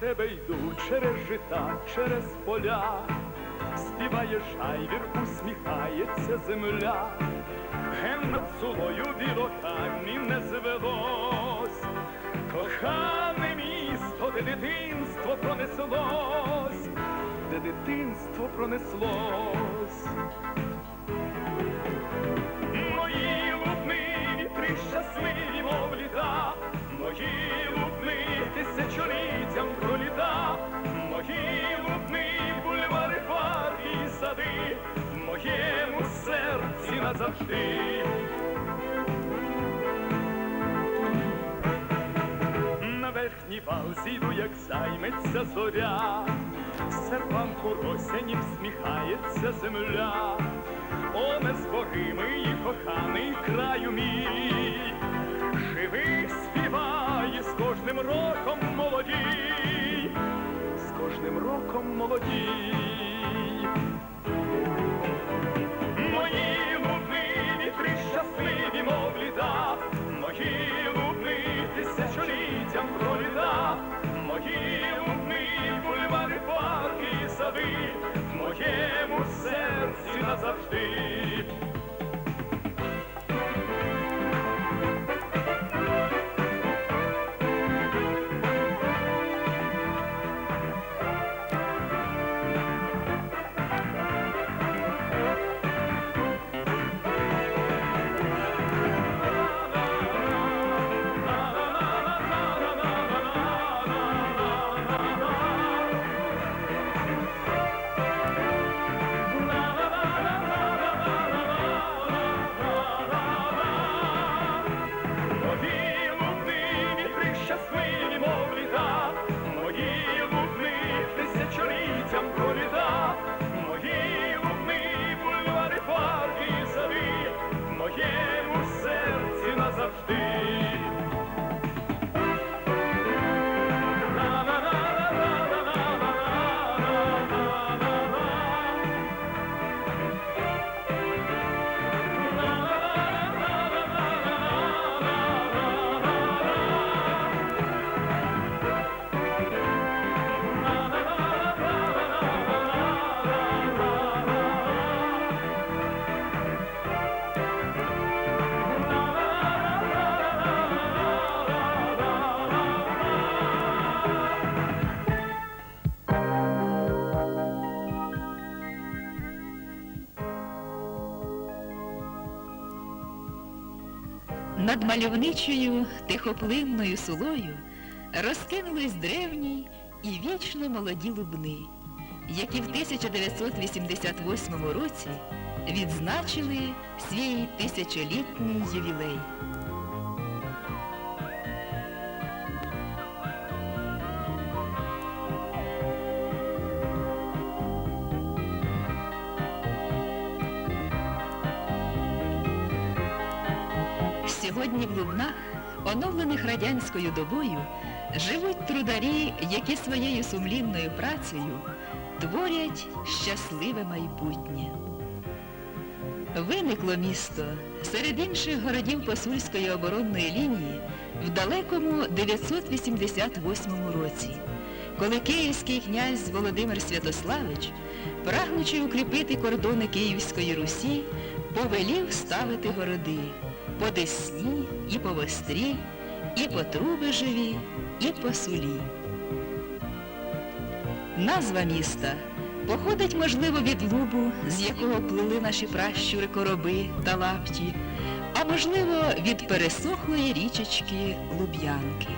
тебе йду через жита, через поля, співає жайвір, усміхається земля, ген над сулою білокамні не звелось, кохане місто, де дитинство пронеслось, де дитинство пронеслось. Мої лубни вітри щасливі, мов літа, мої лубни тисячоліттям назавжди. На верхній вал зійду, як займеться зоря, серпанку росяні всміхається земля. О, незборимий і коханий краю мій, живи, співай, з кожним роком молодій, з кожним роком молодій. Мої Над мальовничою тихоплинною сулою розкинулись древні і вічно молоді лубни, які в 1988 році відзначили свій тисячолітній ювілей. Радянською добою, живуть трударі, які своєю сумлінною працею творять щасливе майбутнє. Виникло місто серед інших городів посульської оборонної лінії в далекому 988 році, коли київський князь Володимир Святославич, прагнучи укріпити кордони Київської Русі, повелів ставити городи по Десні і по Вострі, і по Трубежеві, і по Сулі. Назва міста походить, можливо, від лубу, з якого плили наші пращури короби та лапті, а можливо, від пересохлої річечки Луб'янки.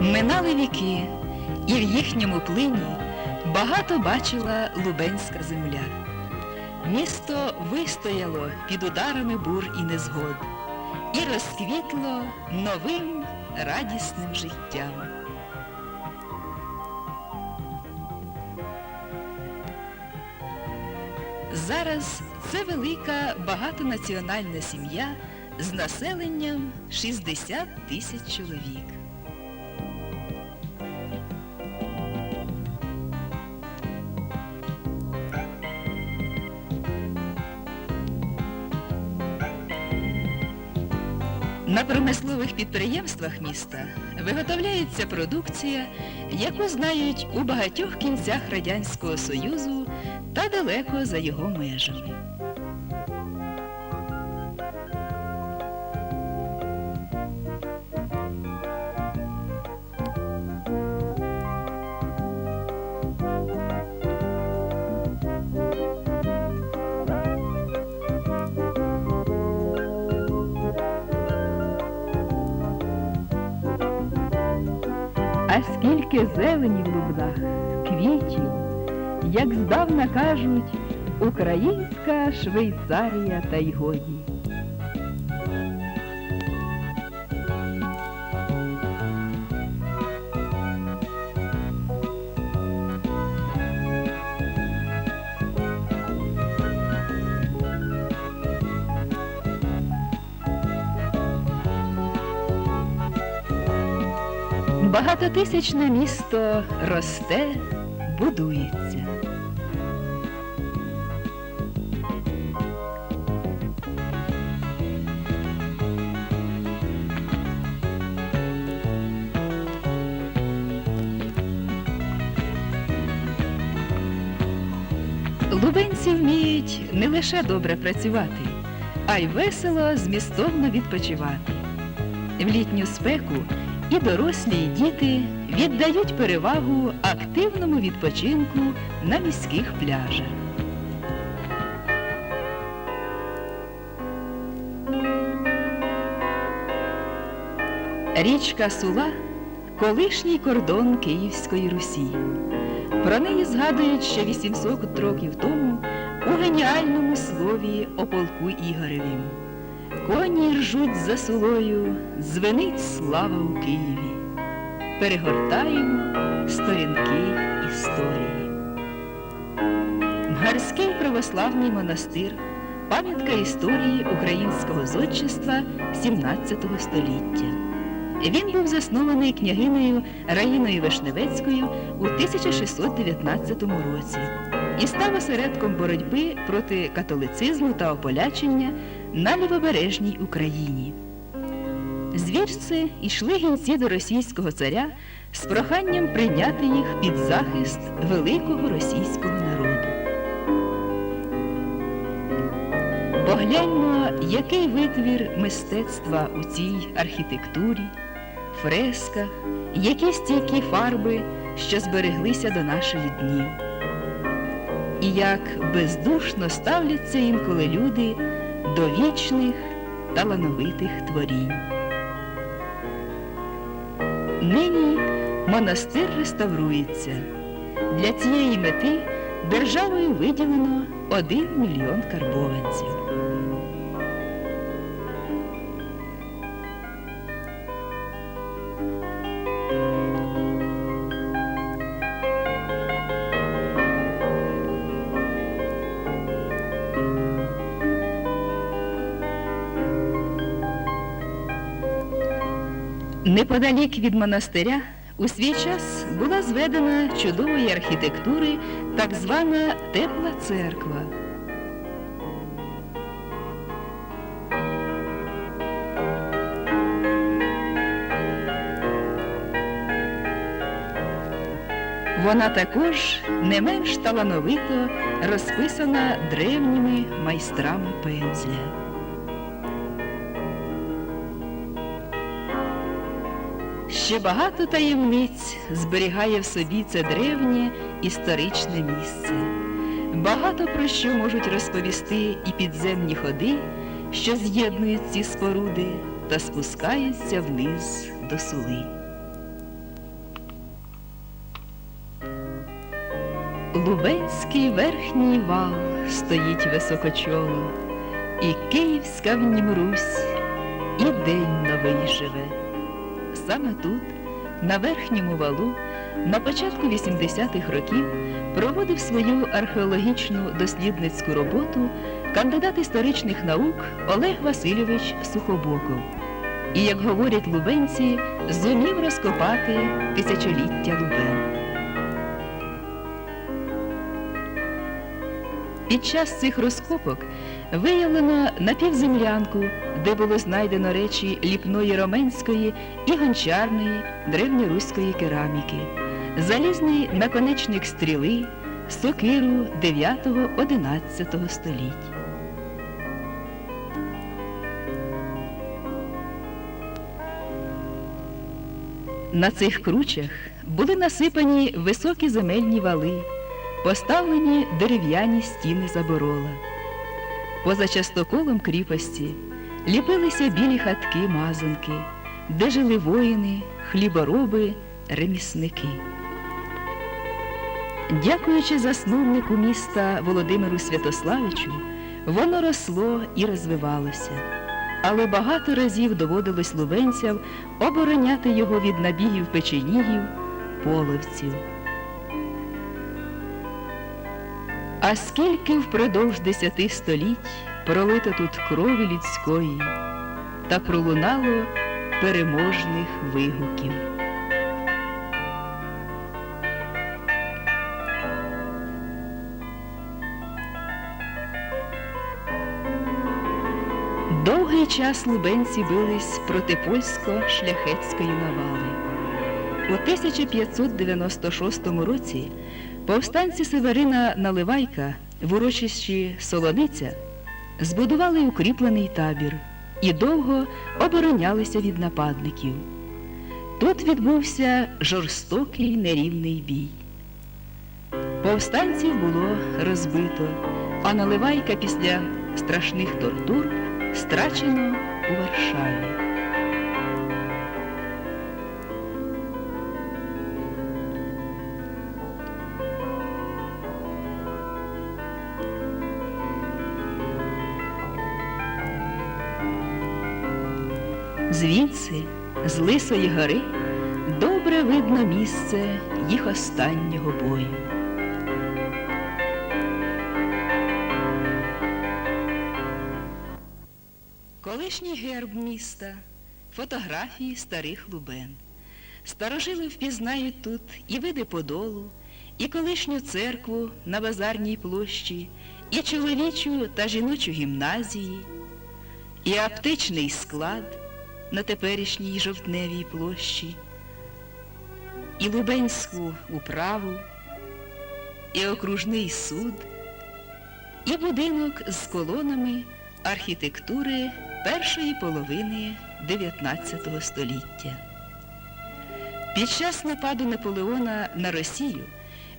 Минали віки, і в їхньому плині багато бачила Лубенська земля. Місто вистояло під ударами бур і незгод і розквітло новим радісним життям. Зараз це велика багатонаціональна сім'я з населенням 60 тисяч чоловік. На промислових підприємствах міста виготовляється продукція, яку знають у багатьох кінцях Радянського Союзу та далеко за його межами. Скільки зелені в лубнах, квітів, як здавна кажуть, українська Швейцарія та й годі. Багатотисячне місто росте, будується. Лубенці вміють не лише добре працювати, а й весело, змістовно відпочивати. В літню спеку і дорослі, і діти віддають перевагу активному відпочинку на міських пляжах. Річка Сула колишній кордон Київської Русі. Про неї згадують ще 800 років тому у геніальному слові о полку Ігоревім. Коні ржуть за сулою, звенить слава у Києві. Перегортаємо сторінки історії. Мгарський православний монастир пам'ятка історії українського зодчества 17 століття. Він був заснований княгинею Раїною Вишневецькою у 1619 році і став осередком боротьби проти католицизму та ополячення на лівобережній Україні. Звідси йшли гінці до російського царя з проханням прийняти їх під захист великого російського народу. Погляньмо, який витвір мистецтва у цій архітектурі, фресках, які стійкі фарби, що збереглися до наших днів. І як бездушно ставляться інколи люди до вічних талановитих творінь. Нині монастир реставрується. Для цієї мети державою виділено 1 мільйон карбованців. Неподалік від монастиря у свій час була зведена чудової архітектури так звана Тепла церква. Вона також не менш талановито розписана древніми майстрами пензля. Ще багато таємниць зберігає в собі це древнє історичне місце. Багато про що можуть розповісти і підземні ходи, що з'єднують ці споруди та спускаються вниз до сули. Лубенський верхній вал стоїть високочоло, і Київська в нім Русь, і день новий живе. Саме тут, на верхньому валу, на початку 80-х років проводив свою археологічну дослідницьку роботу кандидат історичних наук Олег Васильович Сухобоков. І, як говорять лубенці, зумів розкопати тисячоліття Лубен. Під час цих розкопок виявлено напівземлянку, де було знайдено речі ліпної роменської і гончарної древньоруської кераміки, залізний наконечник стріли, сокиру 9-11 століть. На цих кручах були насипані високі земельні вали, поставлені дерев'яні стіни заборола. Поза частоколом кріпості ліпилися білі хатки-мазанки, де жили воїни, хлібороби, ремісники. Дякуючи засновнику міста Володимиру Святославичу, воно росло і розвивалося, але багато разів доводилось лубенцям обороняти його від набігів печенігів, половців. А скільки впродовж десяти століть пролито тут крові людської та пролунало переможних вигуків. Довгий час лубенці бились проти польсько-шляхетської навали. У 1596 році повстанці Северина Наливайка в урочищі Солониця збудували укріплений табір і довго оборонялися від нападників. Тут відбувся жорстокий нерівний бій. Повстанців було розбито, а Наливайка після страшних тортур страчено у Варшаві. Звідси, з Лисої гори, добре видно місце їх останнього бою. Колишній герб міста, фотографії старих лубен. Старожили впізнають тут і види подолу, і колишню церкву на базарній площі, і чоловічу та жіночу гімназії, і аптечний склад на теперішній жовтневій площі, і Лубенську управу, і окружний суд, і будинок з колонами архітектури першої половини 19 століття. Під час нападу Наполеона на Росію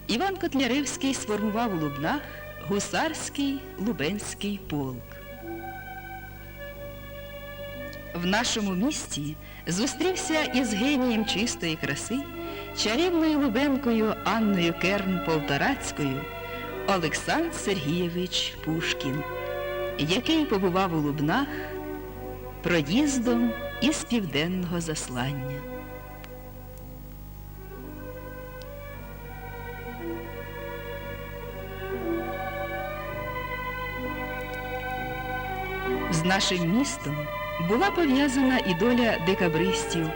Іван Котляревський сформував у Лубнах гусарський Лубенський полк. В нашому місті зустрівся із генієм чистої краси, чарівною Лубенкою Анною Керн Полторацькою Олександр Сергійович Пушкін, який побував у Лубнах проїздом із південного заслання. З нашим містом була пов'язана і доля декабристів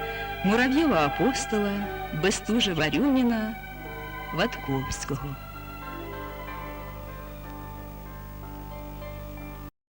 Мурав'єва апостола, Бестужева Рюміна, Ватковського.